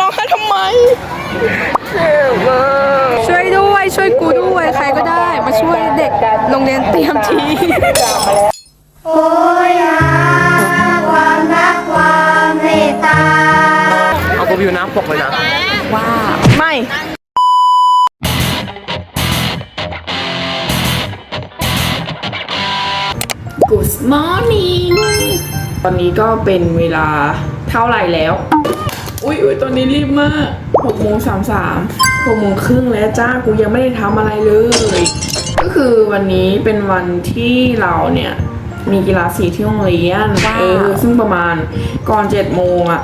ร้องไห้ทำไมช่วยด้วย ช่วยกูด้วยใครก็ได้ มาช่วยเด็กโรงเรียนเตรียมทีโอ้ยหาความรักความเมตตาเอากูไปอยู่น้ำปกเลยนะว่าไม่ Good morning ตอนนี้ก็เป็นเวลาเท่าไหร่แล้ว อุ้ยอุ้ยตอนนี้รีบมากหกโมงสามสามหกโมงครึ่งแล้วจ้ากูยังไม่ได้ทำอะไรเลย ก็คือวันนี้เป็นวันที่เราเนี่ยมีกีฬาสีที่โรงเรียนเออซึ่งประมาณก่อนเจ็ดโมงอะ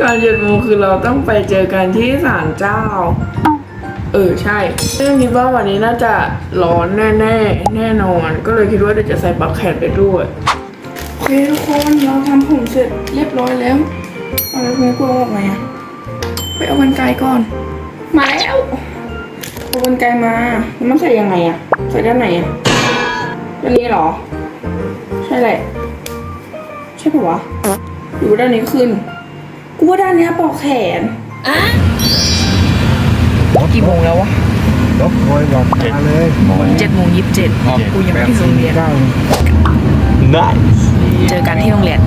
ก่อนเจ็ดโมงคือเราต้องไปเจอกันที่ศาลเจ้า เออใช่ซึ่งคิดว่าวันนี้น่าจะร้อนแน่แน่ๆแน่นอน ก็เลยคิดว่าเดี๋ยวจะใส่ปลั๊กแขนไปด้วย โอเคทุกคนเราทำผมเสร็จเรียบร้อยแล้วเอา แล้วคุณกูเอาออกไงอะไปเอากันไกลก่อน มาแล้วเอากันไกลมาแล้วมันใส่ยังไงอะใส่ด้านไหนอะด้านนี้เหรอ ใช่แหละ ใช่ปะวะหรือว่าด้านนี้ขึ้น กูว่าด้านเนี้ยปอกแขนกี่โมงแล้ววะยกโวยบอกมาเลยเจ็ดโมงยี่สิบเจ็ดกูยังไม่ถึงโรงเรียนได้เจอกันที่โรงเรียน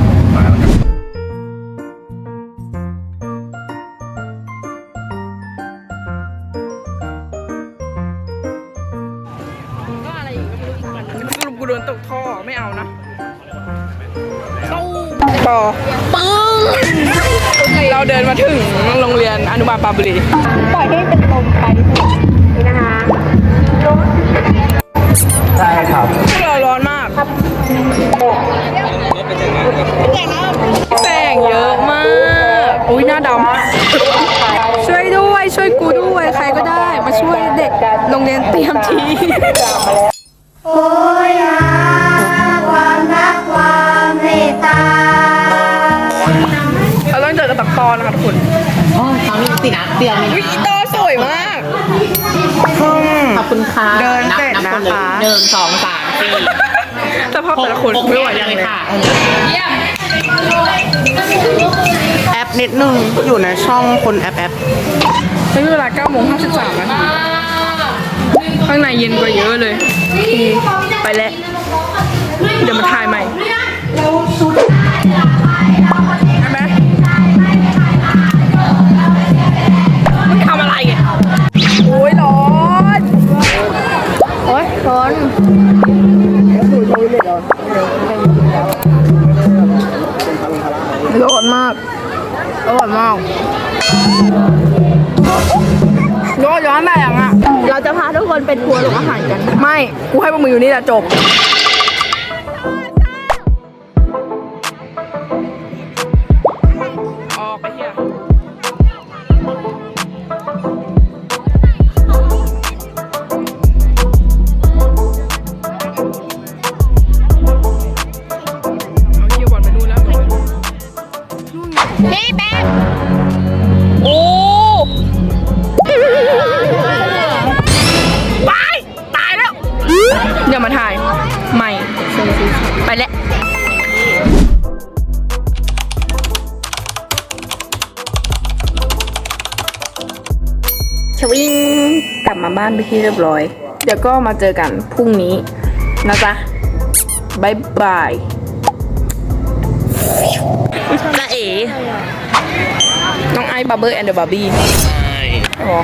กูโดนตกท่อไม่เอานะปอปึ้งเราเดินมาถึงโรงเรียนอนุบาลปราบุรีปล่อยให้เป็นลมไปเถอะนี่นะคะใช่ครับพวกเราร้อนมากแสงเยอะมาก อุ้ยหน้าดำช่วยด้วยช่วยกูด้วยใครก็ได้ มาช่วยเด็กโรงเรียนเตรียมที นนะคะทุกคนอ๋อตอนนี้สินะเดียวมีอุ้ยอีตอสวยมากขอบคุณค่ะเดินเสร็จบบนะคะหนึ่งสองสามสี่สภาพแต่ละคนไม่ไหวเลเลยยค่ะ แอปนิดนึงอยู่ในช่องคนแอปแอปใช้เวลา9โมง53นาทีข้างในเย็นกว่าเยอะเลยโอเคไปแล้ว อร่อยมากย้อนย้อนแบบอะ เราจะพาทุกคนไปทัวร์โรงอาหารกัน ไม่ กูให้พวกมึงอยู่นี่แหละจบ วิงกลับมาบ้านไปที่เรียบร้อย เดี๋ยวก็มาเจอกันพรุ่งนี้นะจ๊ะบายบายละเอ๋น้องไอ้บับเบิลแอนด์เดอะบาร์บี้อ๋อ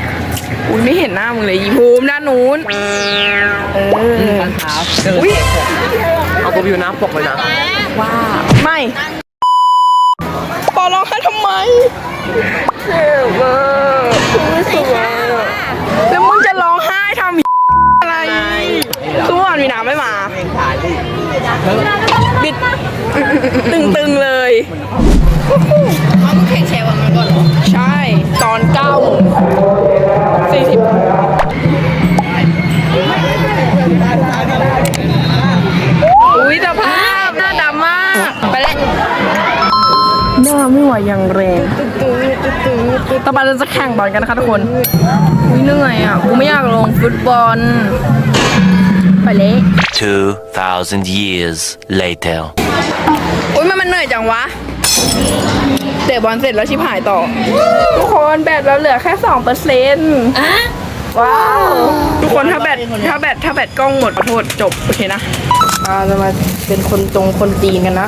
อุ้ยไม่เห็นหน้ามึงเลยยีภูมิด้านนู้น เออตอนเช้าอุ้ยเอากูไปอยู่น้ำปกเลยนะว่าไม่ปอร้องไห้ทำไม วันมีน้ำไม่มาบิดตึงๆเลยเขาแข่งแชร์วันมาก่อนใช่ ตอน9โมง40อุ้ยสภาพหน้าดำมาก ไปแล้วหน้าไม่ไหวอย่างแรงต่อไปเราจะแข่งบอลกันนะคะทุกคนอุ้ยเหนื่อยอะ กูไม่อยากลงฟุตบอล ไปเลย2,000 years later. อุ้ยมันมันเหนื่อยจังวะ เตะบอลเสร็จแล้วชิบหายต่อ ทุกคนแบตเราเหลือแค่สองเปอร์เซ็นต์ว้าว ทุกคนถ้าแบตถ้าแบตถ้าแบตกล้องหมดขอโทษจบ โอเคนะเราจะมาเป็นคนจงคนจีนกันนะ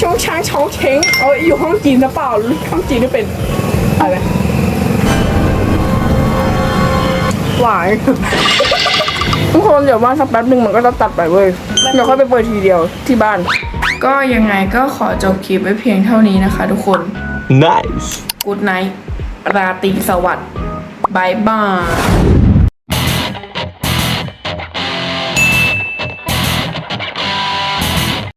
ช่องช้างช่องเช้งเอาอยู่ห้องจีนหรือเปล่าหรือห้องจีนไม่เป็นอะไรหวาย ทุกคนเดี๋ยวว่าสักแป๊บหนึ่งมันก็จะตัดไปเว้ยเดี๋ยวค่อยไปเปิดทีเดียวที่บ้าน ก็ยังไงก็ขอจบคลิปไว้เพียงเท่านี้นะคะ ทุกคน nice กูดไนท์ราตรีสวัสดิ์บายบาย